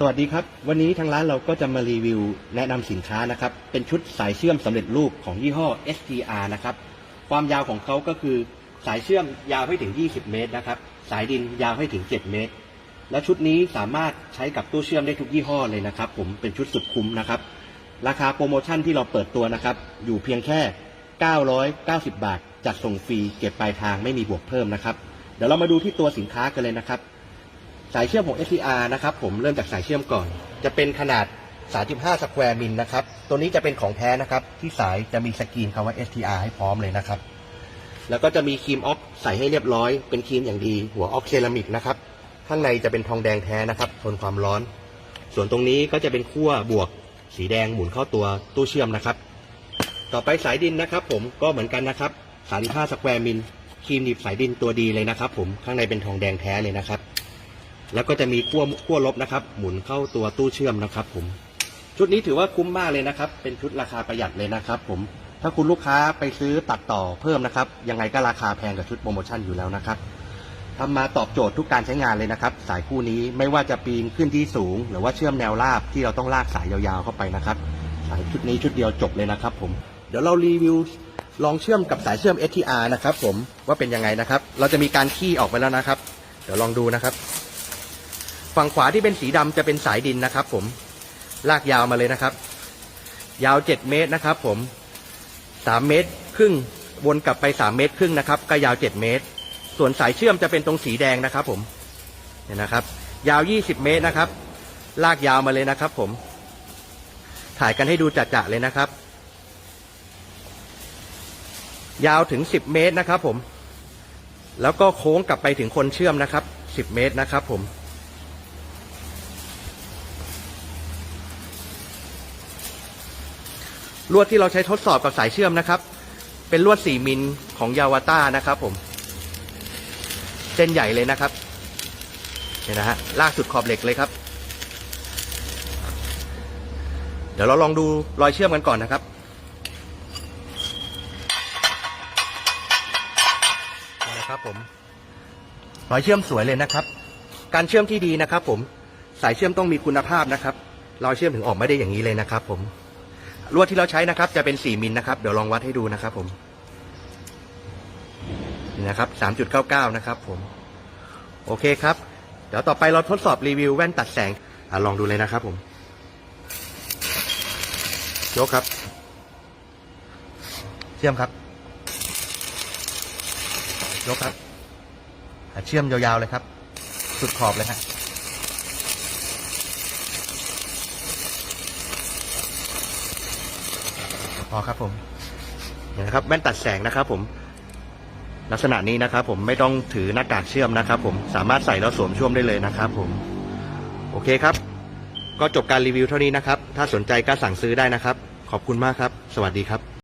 สวัสดีครับ วันนี้ทางร้านเราก็จะมารีวิวแนะนำสินค้านะครับ เป็นชุดสายเชื่อมสำเร็จรูปของยี่ห้อ STR นะครับ ความยาวของเขาก็คือสายเชื่อมยาวให้ถึง 20 เมตรนะครับ สายดินยาวให้ถึง 7 เมตร และชุดนี้สามารถใช้กับตู้เชื่อมได้ทุกยี่ห้อเลยนะครับ ผมเป็นชุดสุดคุ้มนะครับ ราคาโปรโมชั่นที่เราเปิดตัวนะครับ อยู่เพียงแค่ 990 บาท จัดส่งฟรีเก็บปลายทางไม่มีบวกเพิ่มนะครับ เดี๋ยวเรามาดูที่ตัวสินค้ากันเลยนะครับ สายเชื่อมของ STR นะครับผมเริ่มจากสายเชื่อมก่อน จะเป็นขนาด 35 สแควร์มิลนะครับ ตัวนี้จะเป็นของแท้นะครับ ที่สายจะมีสกรีนคำว่า STR ให้พร้อมเลยนะครับ แล้วก็จะมีครีมออกใส่ให้เรียบร้อย เป็นครีมอย่างดี หัวออกเซรามิกนะครับ ข้างในจะเป็นทองแดงแท้นะครับ ทนความร้อน ส่วนตรงนี้ก็จะเป็นขั้วบวกสีแดงหมุนเข้าตัวตู้เชื่อมนะครับ ต่อไปสายดินนะครับ ผมก็เหมือนกันนะครับ 35 สแควร์มิลครีมหนีบสายดินตัวดีเลยนะครับ ผม ข้างในเป็นทองแดงแท้เลยนะครับ แล้วก็จะมีขั้วขั้วลบนะครับ หมุนเข้าตัวตู้เชื่อมนะครับ ผม ชุดนี้ถือว่าคุ้มมากเลยนะครับ เป็นชุดราคาประหยัดเลยนะครับ ผม ถ้าคุณลูกค้าไปซื้อตัดต่อเพิ่มนะครับ ยังไงก็ราคาแพงกว่าชุดโปรโมชั่นอยู่แล้วนะครับทำมาตอบโจทย์ทุกการใช้งานเลยนะครับ สายคู่นี้ไม่ว่าจะปีนขึ้นที่สูง หรือว่าเชื่อมแนวราบที่เราต้องลากสายยาวๆเข้าไปนะครับ สายชุดนี้ชุดเดียวจบเลยนะครับ ผม เดี๋ยวเรารีวิวลองเชื่อมกับสายเชื่อม STR นะครับ ผมว่าเป็นยังไงนะครับ เราจะมีการขี้ออกไปแล้วนะครับ เดี๋ยวลองดูนะครับ ฝั่งขวาที่เป็นสีดำจะเป็นสายดินนะครับ ผมลากยาวมาเลยนะครับ ยาว7เมตรนะครับ ผม3เมตรครึ่งวนกลับไป3เมตรครึ่งนะครับก็ยาว7เมตร ส่วนสายเชื่อมจะเป็นตรงสีแดงนะครับ ผมเนี่ยนะครับ ยาว20เมตรนะครับ ลากยาวมาเลยนะครับ ผม ถ่ายกันให้ดูจัดๆเลยนะครับ ยาวถึง10เมตรนะครับ ผม แล้วก็โค้งกลับไปถึงคนเชื่อมนะครับ10เมตรนะครับ ผม ลวดที่เราใช้ทดสอบกับสายเชื่อมนะครับ เป็นลวด 4 มิลของยาวาต้านะครับผม เส้นใหญ่เลยนะครับเนี่ยนะฮะลากสุดขอบเหล็กเลยครับ เดี๋ยวเราลองดูรอยเชื่อมกันก่อนนะครับนี่นะครับผมรอยเชื่อมสวยเลยนะครับ การเชื่อมที่ดีนะครับ ผมสายเชื่อมต้องมีคุณภาพนะครับรอยเชื่อมถึงออกไม่ได้อย่างนี้เลยนะครับ ผม ลวดที่เราใช้นะครับ จะเป็น 4 มิลนะครับ เดี๋ยวลองวัดให้ดูนะครับ ผมนี่นะครับ3.99 นะครับ ผม โอเคครับ เดี๋ยวต่อไปเราทดสอบรีวิวแว่นตัดแสงอลองดูเลยนะครับ ผมยกครับ เชื่อมครับยกครับ เชื่อมยาวๆเลยครับ สุดขอบเลยฮะ พอครับผมเนี่ยนะครับแว่นตัดแสงนะครับผม ลักษณะนี้นะครับผมไม่ต้องถือหน้ากากเชื่อมนะครับผมสามารถใส่แล้วสวมช่วมได้เลยนะครับผม โอเคครับ ก็จบการรีวิวเท่านี้นะครับ ถ้าสนใจก็สั่งซื้อได้นะครับ ขอบคุณมากครับ สวัสดีครับ